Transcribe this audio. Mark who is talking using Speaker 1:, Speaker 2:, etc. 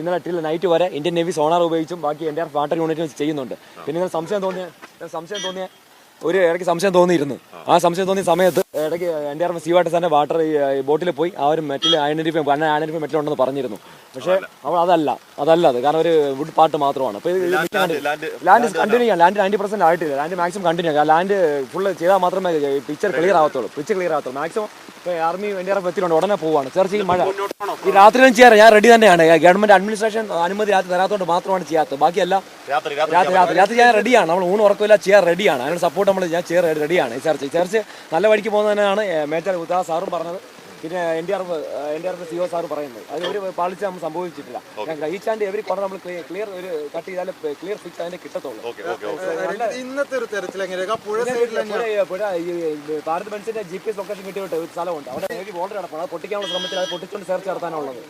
Speaker 1: ഇന്നലെ till night വരെ Indian navy sonar ഉപയോഗിച്ചും ബാക്കി എന്റെ വാട്ടർ യൂണിറ്റ് ചെയ്യുന്നുണ്ട്. പിന്നെ ഇങ്ങനെ സംശയം തോന്നിയ സംശയം തോന്നിയ ഒരു ഇടയ്ക്ക് സംശയം തോന്നിയിരുന്നു. ആ സംശയം തോന്നിയ സമയത്ത് ഇടയ്ക്ക് എന്റെ സി വാട്ടർ സാറിന്റെ വാട്ടർ ബോട്ടിൽ പോയി ആ ഒരു metal identify one identify metal ഉണ്ടെന്ന് പറഞ്ഞിരുന്നു. പക്ഷേ നമ്മൾ അതല്ല. അതല്ല അത്. കാരണം ഒരു വുഡ് പാർട്ട് മാത്രമാണ്. അപ്പോൾ
Speaker 2: ലാൻഡ്
Speaker 1: ലാൻഡ് കണ്ടിന്യൂ ചെയ്യാം. ലാൻഡ് നയന്റി പെർസെന്റ് ആയിട്ടില്ല. ലാൻഡ് മാക്സിമം കണ്ടിന്യൂ ചെയ്യാം. ലാൻഡ് ഫുള്ള് ചെയ്താൽ മാത്രമേ പിക്ചർ ക്ലിയർ ആവത്തുള്ളൂ. പിക്ചർ ക്ലിയർ ആവത്തുള്ളൂ. മാക്സിമം ആർമി എന്റെ ആർ എത്തിയിട്ടുണ്ട്. ഉടനെ പോവാണ്. ചെയ്യും മഴ. ഈ രാത്രിയിലും ചെയ്യാറ്. ഞാൻ റെഡി തന്നെയാണ്. ഗവൺമെന്റ് അഡ്മിനിസ്ട്രേഷൻ അനുമതി രാത്രി തരാത്തതുകൊണ്ട് മാത്രമാണ് ചെയ്യാത്തത്. ബാക്കിയല്ല
Speaker 2: രാത്രി
Speaker 1: രാത്രി
Speaker 2: രാത്രി
Speaker 1: ഞാൻ റെഡിയാണ് നമ്മൾ ഊണ് ഉറക്കമില്ല ചെയ്യാൻ റെഡിയാണ് അതിന് സപ്പോർട്ട് നമ്മൾ ഞാൻ ചെയ്യാൻ റെഡിയാണ് ഈ ചർച്ച ചർച്ച നല്ല വഴിക്ക് പോകുന്നതിനാണ് മേജർ ഉദാ സാറും പറഞ്ഞത്. പിന്നെ N D R N D R C O sir പറയുന്നത് അത് ഒരു പാളിച്ച നമ്മൾ സംഭവിച്ചിട്ടില്ല. ഞാൻ ഈച്ച് ആൻഡ് എവരി പറഞ്ഞ് നമ്മൾ ക്ലിയർ ഒരു കട്ട് ചെയ്താൽ ക്ലിയർ ഫിക്സ് അതിന്റെ കിട്ടത്തുള്ളൂ.
Speaker 2: ഓക്കെ ഓക്കെ ഓക്കെ
Speaker 3: ഇന്നത്തെ ഒരു തെരച്ചിൽ
Speaker 1: Bharat G P S location കിട്ടിയിട്ട് ഒരു സ്ഥലമുണ്ട്. അവിടെ കിടപ്പുണ്ട് അത് പൊട്ടിക്കാനുള്ള ശ്രമത്തിൽ അത് പൊട്ടിച്ചുകൊണ്ട് സെർച്ച് നടത്താനുള്ളത്.